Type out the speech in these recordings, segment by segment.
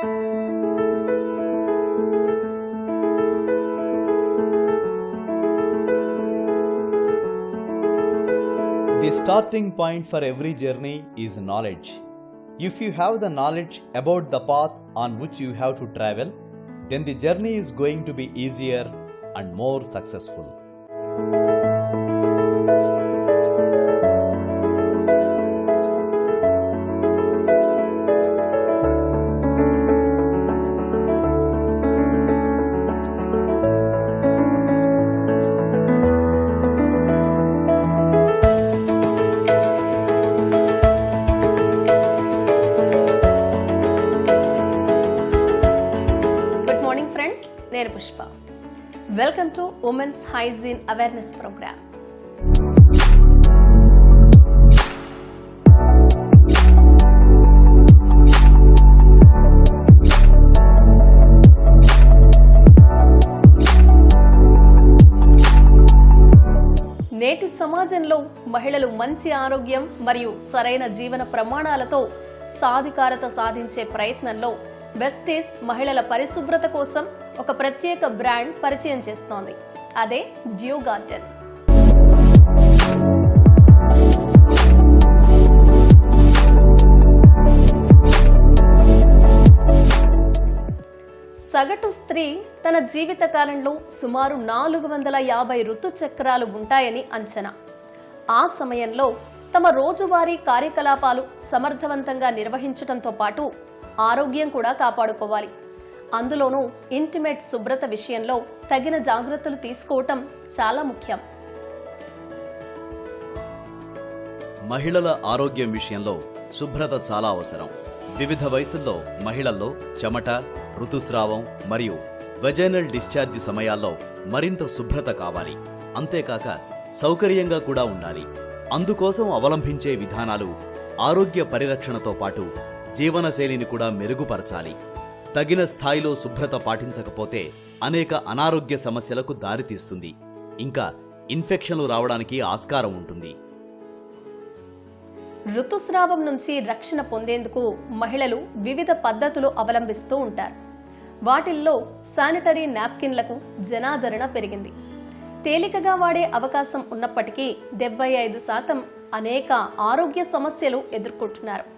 The starting point for every journey is knowledge. If you have the knowledge about the path on which you have to travel, then the journey is going to be easier and more successful. నేను Pushpa. Welcome to women's hygiene awareness programme నేటి సమాజంలో మహిళలు మంచి ఆరోగ్యం మరియు సరైన జీవన ప్రమాణాలతో సాధికారత సాధించే ప్రయత్నంలో వెస్టీస్ మహిళల పరిశుభ్రత కోసం ఒక ప్రత్యేక బ్రాండ్ పరిచయం చేస్తోంది. అదే డ్యూ గార్డెన్ సగటు స్త్రీ తన జీవితకాలంలో సుమారు నాలుగు వందల యాభై ఋతుచక్రాలు ఉంటాయని అంచనా. ఆ సమయంలో తమ రోజువారీ కార్యకలాపాలు సమర్థవంతంగా నిర్వహించడంతో పాటు ఆరోగ్యం కూడా కాపాడుకోవాలి. అందులోనూ ఇంటిమేట్ శుభ్రత విషయంలో తగిన జాగ్రత్తలు తీసుకోవటం చాలా ముఖ్యం. మహిళల ఆరోగ్యం విషయంలో శుభ్రత చాలా అవసరం. వివిధ వయసుల్లో మహిళల్లో చెమట ఋతుస్రావం మరియు వెజైనల్ డిశ్చార్జ్ సమయాల్లో మరింత శుభ్రత కావాలి. అంతేకాక సౌకర్యంగా కూడా ఉండాలి. అందుకోసం అవలంబించే విధానాలు ఆరోగ్య పరిరక్షణతో పాటు జీవనశైలిని కూడా మెరుగుపరచాలి. తగిన స్థాయిలో శుభ్రత పాటించకపోతే అనేక అనారోగ్య సమస్యలకు దారితీస్తుంది ఇంకా ఇన్ఫెక్షన్లు రావడానికి ఆస్కారం ఉంటుంది. ఋతుస్రావం నుంచి రక్షణ పొందేందుకు మహిళలు వివిధ పద్ధతులు అవలంబిస్తూ ఉంటారు. వాటిల్లో శానిటరీ నాప్కిన్లకు జనాదరణ పెరిగింది. తేలికగా వాడే అవకాశం ఉన్నప్పటికీ డెబ్బై ఐదు శాతం అనేక ఆరోగ్య సమస్యలు ఎదుర్కొంటున్నారు.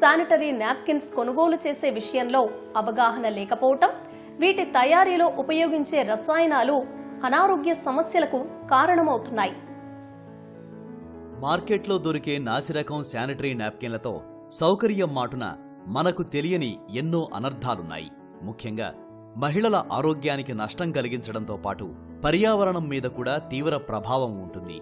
శానిటరీ నాప్కిన్స్ కొనుగోలు చేసే విషయంలో అవగాహన లేకపోవటం వీటి తయారీలో ఉపయోగించే రసాయనాలు అనారోగ్య సమస్యలకు కారణమవుతున్నాయి. మార్కెట్లో దొరికే నాసిరకం శానిటరీ నాప్కిన్లతో సౌకర్యం మాటున మనకు తెలియని ఎన్నో అనర్థాలున్నాయి. ముఖ్యంగా మహిళల ఆరోగ్యానికి నష్టం కలిగించడంతో పాటు పర్యావరణం మీద కూడా తీవ్ర ప్రభావం ఉంటుంది.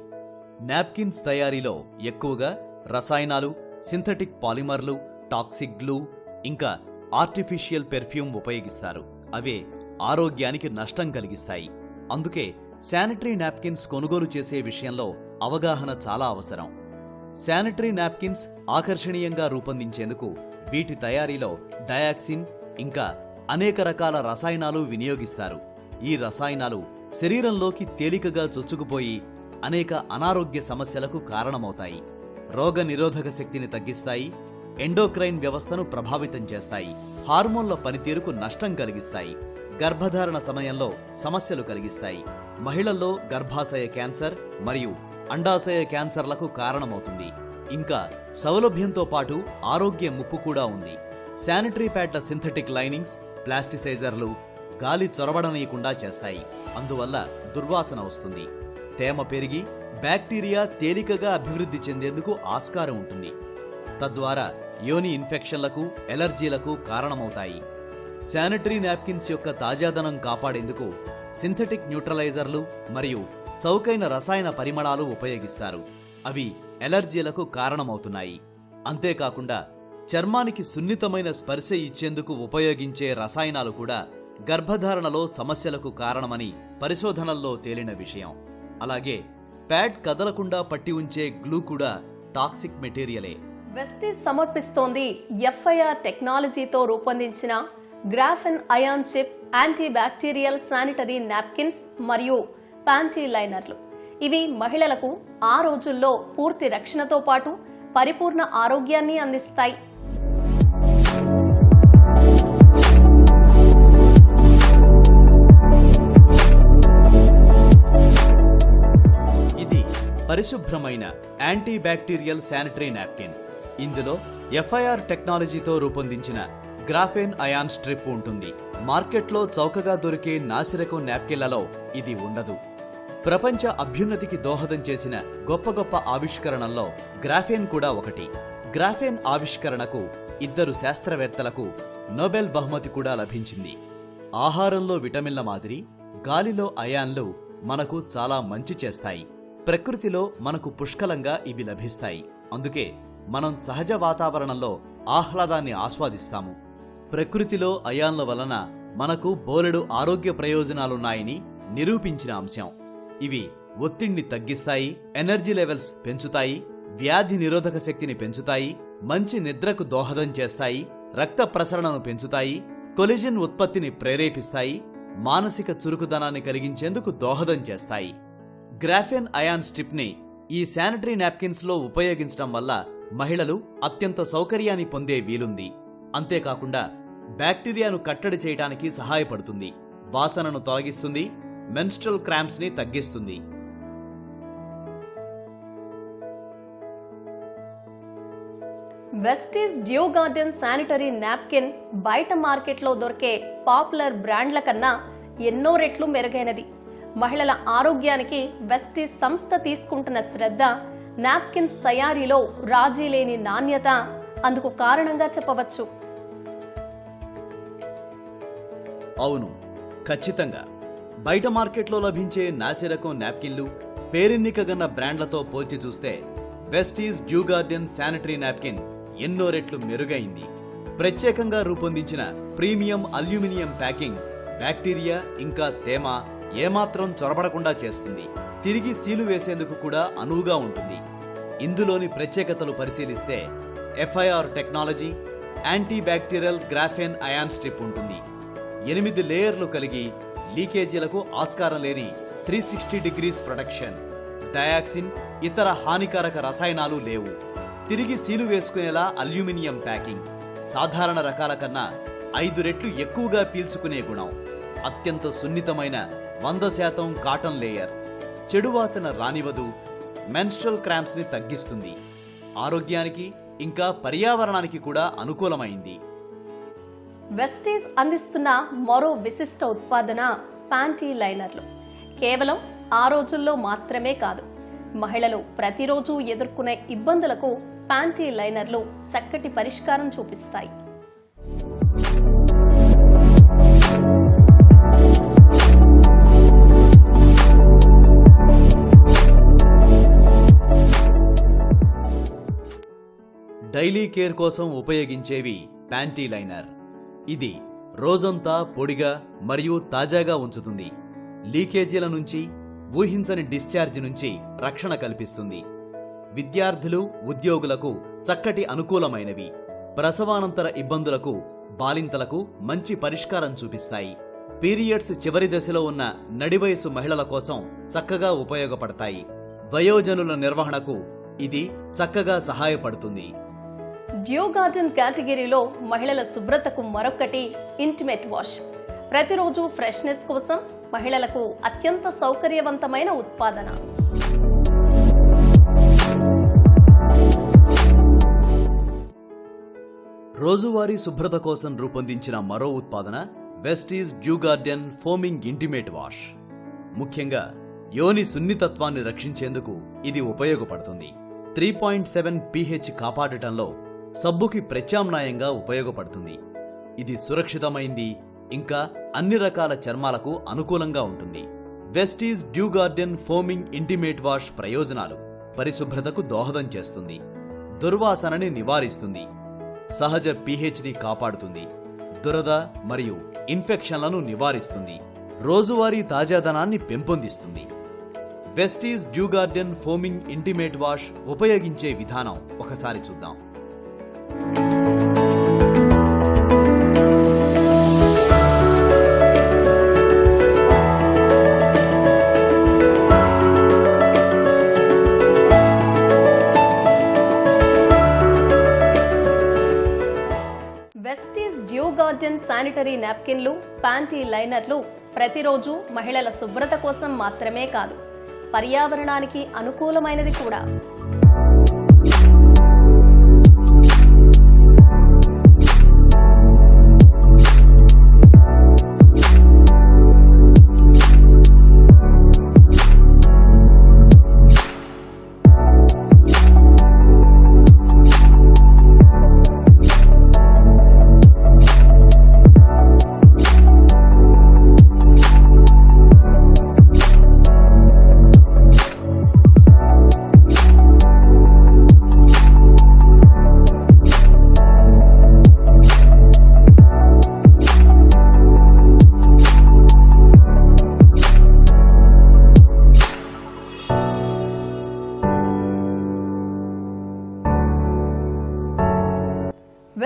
నాప్కిన్స్ తయారీలో ఎక్కువగా రసాయనాలు సింథటిక్ పాలిమర్లు టాక్సిక్ గ్లూ ఇంకా ఆర్టిఫిషియల్ పెర్ఫ్యూమ్ ఉపయోగిస్తారు. అవే ఆరోగ్యానికి నష్టం కలిగిస్తాయి. అందుకే శానిటరీ నాప్కిన్స్ కొనుగోలు చేసే విషయంలో అవగాహన చాలా అవసరం. శానిటరీ నాప్కిన్స్ ఆకర్షణీయంగా రూపొందించేందుకు వీటి తయారీలో డయాక్సిన్ ఇంకా అనేక రకాల రసాయనాలు వినియోగిస్తారు. ఈ రసాయనాలు శరీరంలోకి తేలికగా చొచ్చుకుపోయి అనేక అనారోగ్య సమస్యలకు కారణమవుతాయి. రోగ నిరోధక శక్తిని తగ్గిస్తాయి ఎండోక్రైన్ వ్యవస్థను ప్రభావితం చేస్తాయి హార్మోన్ల పనితీరుకు నష్టం కలిగిస్తాయి గర్భధారణ సమయంలో సమస్యలు కలిగిస్తాయి. మహిళల్లో గర్భాశయ క్యాన్సర్ మరియు అండాశయ క్యాన్సర్లకు కారణమవుతుంది. ఇంకా సౌలభ్యంతో పాటు ఆరోగ్య ముప్పు కూడా ఉంది. శానిటరీ ప్యాడ్ల సింథటిక్ లైనింగ్స్ ప్లాస్టిసైజర్లు గాలి చొరబడనీయకుండా చేస్తాయి. అందువల్ల దుర్వాసన వస్తుంది. తేమ పెరిగి బ్యాక్టీరియా తేలికగా అభివృద్ధి చెందేందుకు ఆస్కారం ఉంటుంది. తద్వారా యోని ఇన్ఫెక్షన్లకు ఎలర్జీలకు కారణమవుతాయి. శానిటరీ నాప్కిన్స్ యొక్క తాజాదనం కాపాడేందుకు సింథటిక్ న్యూట్రలైజర్లు మరియు చౌకైన రసాయన పరిమళాలు ఉపయోగిస్తారు. అవి ఎలర్జీలకు కారణమవుతున్నాయి. అంతేకాకుండా చర్మానికి సున్నితమైన స్పర్శ ఇచ్చేందుకు ఉపయోగించే రసాయనాలు కూడా గర్భధారణలో సమస్యలకు కారణమని పరిశోధనల్లో తేలిన విషయం. అలాగే ప్యాడ్ కదలకుండా పట్టి ఉంచే గ్లూ కూడా టాక్సిక్ మెటీరియలే. వెస్టీస్ సమర్పిస్తోంది ఎఫ్ఐఆర్ టెక్నాలజీతో రూపొందించిన graphene ion chip anti bacterial sanitary napkins మరియు ప్యాంటీ లైనర్లు. ఇవి మహిళలకు ఆ రోజుల్లో పూర్తి రక్షణతో పాటు పరిపూర్ణ ఆరోగ్యాన్ని అందిస్తాయి. పరిశుభ్రమైన యాంటీ బ్యాక్టీరియల్ శానిటరీ నాప్కిన్. ఇందులో ఎఫ్ఐఆర్ టెక్నాలజీతో రూపొందించిన గ్రాఫేన్ అయాన్ స్ట్రిప్ ఉంటుంది. మార్కెట్లో చౌకగా దొరికే నాసిరకం నాప్కిన్లలో ఇది ఉండదు. ప్రపంచ అభ్యున్నతికి దోహదం చేసిన గొప్ప గొప్ప ఆవిష్కరణల్లో గ్రాఫేన్ కూడా ఒకటి. గ్రాఫేన్ ఆవిష్కరణకు ఇద్దరు శాస్త్రవేత్తలకు నోబెల్ బహుమతి కూడా లభించింది. ఆహారంలో విటమిన్ల మాదిరి గాలిలో అయాన్లు మనకు చాలా మంచి చేస్తాయి. ప్రకృతిలో మనకు పుష్కలంగా ఇవి లభిస్తాయి. అందుకే మనం సహజ వాతావరణంలో ఆహ్లాదాన్ని ఆస్వాదిస్తాము. ప్రకృతిలో అయాన్ల వలన మనకు బోలెడు ఆరోగ్య ప్రయోజనాలున్నాయని నిరూపించిన అంశం. ఇవి ఒత్తిడిని తగ్గిస్తాయి ఎనర్జీ లెవెల్స్ పెంచుతాయి వ్యాధి నిరోధక శక్తిని పెంచుతాయి మంచి నిద్రకు దోహదం చేస్తాయి రక్త ప్రసరణను పెంచుతాయి కొలిజన్ ఉత్పత్తిని ప్రేరేపిస్తాయి మానసిక చురుకుదనాన్ని కలిగించేందుకు దోహదం చేస్తాయి. గ్రాఫెన్ అయాన్ స్ట్రిప్ని ఈ శానిటరీ నాప్కిన్స్లో ఉపయోగించడం వల్ల మహిళలు అత్యంత సౌకర్యాన్ని పొందే వీలుంది. అంతేకాకుండా బ్యాక్టీరియాను కట్టడి చేయడానికి సహాయపడుతుంది వాసనను తొలగిస్తుంది మెన్స్ట్రల్ క్రాంప్స్ని తగ్గిస్తుంది. Vesties dew garden sanitary napkin బయట మార్కెట్లో దొరికే పాపులర్ బ్రాండ్ల కన్నా ఎన్నో రెట్లు మెరుగైనది. మహిళల ఆరోగ్యానికి వెస్టీ సంస్థ తీసుకుంటున్న శ్రద్ధ నాప్కిన్స్ తయారీలో రాజీ లేని నాణ్యత అందుకు కారణంగా చెప్పవచ్చు. అవును ఖచ్చితంగా. బయట మార్కెట్లో లభించే నాసిరకం నాప్కిన్లు పేరెన్నికగన్న బ్రాండ్లతో పోల్చి చూస్తే Vesties dew garden sanitary napkin ఎన్నో రెట్లు మెరుగైంది. ప్రత్యేకంగా రూపొందించిన ప్రీమియం అల్యూమినియం ప్యాకింగ్ బ్యాక్టీరియా ఇంకా తేమ ఏమాత్రం చొరబడకుండా చేస్తుంది. తిరిగి సీలు వేసేందుకు కూడా అనువుగా ఉంటుంది. ఇందులోని ప్రత్యేకతలు పరిశీలిస్తే FIR technology anti bacterial graphene ion strip ఉంటుంది. ఎనిమిది లేయర్లు కలిగి లీకేజీలకు ఆస్కారం లేని three sixty degrees protection dioxin ఇతర హానికారక రసాయనాలు లేవు. తిరిగి సీలు వేసుకునేలా అల్యూమినియం ప్యాకింగ్ సాధారణ రకాల కన్నా ఐదు రెట్లు ఎక్కువగా పీల్చుకునే గుణం. అత్యంత సున్నితమైన వంద శాతం కాటన్ లేయర్. చెడు వాసన రానివదు మెన్స్ట్రల్ క్రాంప్స్ని తగ్గిస్తుంది. ఆరోగ్యానికి ఇంకా పర్యావరణానికి కూడా అనుకూలమైంది. వెస్టీస్ అందిస్తున్న మరో విశిష్ట ఉత్పాదన ప్యాంటీ లైనర్లు. కేవలం ఆ రోజుల్లో మాత్రమే కాదు మహిళలు ప్రతిరోజు ఎదుర్కొనే ఇబ్బందులకు ప్యాంటీ లైనర్లు చక్కటి పరిష్కారం చూపిస్తాయి. డైలీ కేర్ కోసం ఉపయోగించేవి ప్యాంటీ లైనర్. ఇది రోజంతా పొడిగా మరియు తాజాగా ఉంచుతుంది. లీకేజీల నుంచి ఊహించని డిశ్చార్జ్ నుంచి రక్షణ కల్పిస్తుంది. విద్యార్థులు ఉద్యోగులకు చక్కటి అనుకూలమైనవి. ప్రసవానంతర ఇబ్బందులకు బాలింతలకు మంచి పరిష్కారం చూపిస్తాయి. పీరియడ్స్ చివరి దశలో ఉన్న నడివయసు మహిళల కోసం చక్కగా ఉపయోగపడతాయి. వయోజనుల నిర్వహణకు ఇది చక్కగా సహాయపడుతుంది. డ్యూ గార్డెన్ కేటగిరీలో మహిళల శుభ్రతకు మరొకటి ఇంటిమేట్ వాష్. ప్రతిరోజు ఫ్రెష్నెస్ కోసం మహిళలకు అత్యంత సౌకర్యవంతమైన ఉత్పాదన. రోజువారీ శుభ్రత కోసం రూపొందించిన మరో ఉత్పాదన వెస్టీస్ dew garden foaming intimate wash. ముఖ్యంగా యోని సున్నితత్వాన్ని రక్షించేందుకు ఇది ఉపయోగపడుతుంది. త్రీ పాయింట్ సెవెన్ పీహెచ్ కాపాడటంలో సబ్బుకి ప్రత్యామ్నాయంగా ఉపయోగపడుతుంది. ఇది సురక్షితమైంది ఇంకా అన్ని రకాల చర్మాలకు అనుకూలంగా ఉంటుంది. వెస్టీస్ dew garden foaming intimate wash ప్రయోజనాలు పరిశుభ్రతకు దోహదం చేస్తుంది దుర్వాసనని నివారిస్తుంది సహజ పీహెచ్ని కాపాడుతుంది దురద మరియు ఇన్ఫెక్షన్లను నివారిస్తుంది రోజువారీ తాజాదనాన్ని పెంపొందిస్తుంది. వెస్టీస్ dew garden foaming intimate wash ఉపయోగించే విధానం ఒకసారి చూద్దాం. శానిటరీ నాప్కిన్లు ప్యాంటీ లైనర్లు ప్రతిరోజు మహిళల శుభ్రత కోసం మాత్రమే కాదు పర్యావరణానికి అనుకూలమైనది కూడా.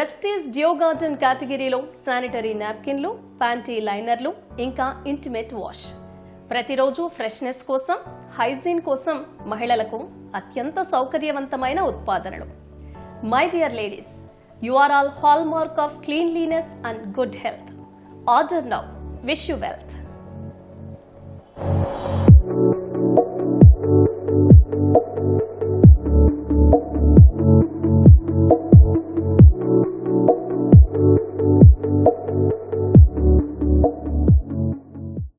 వెస్టీస్ డియో గార్డెన్ కేటగిరీలో శానిటరీ నాప్కిన్లు ప్యాంటీ లైనర్లు ఇంకా ఇంటిమేట్ వాష్ ప్రతిరోజు ఫ్రెష్నెస్ కోసం హైజీన్ కోసం మహిళలకు అత్యంత సౌకర్యవంతమైన ఉత్పాదనలు. My dear ladies you are all hallmark of cleanliness and good health order now wish you wealth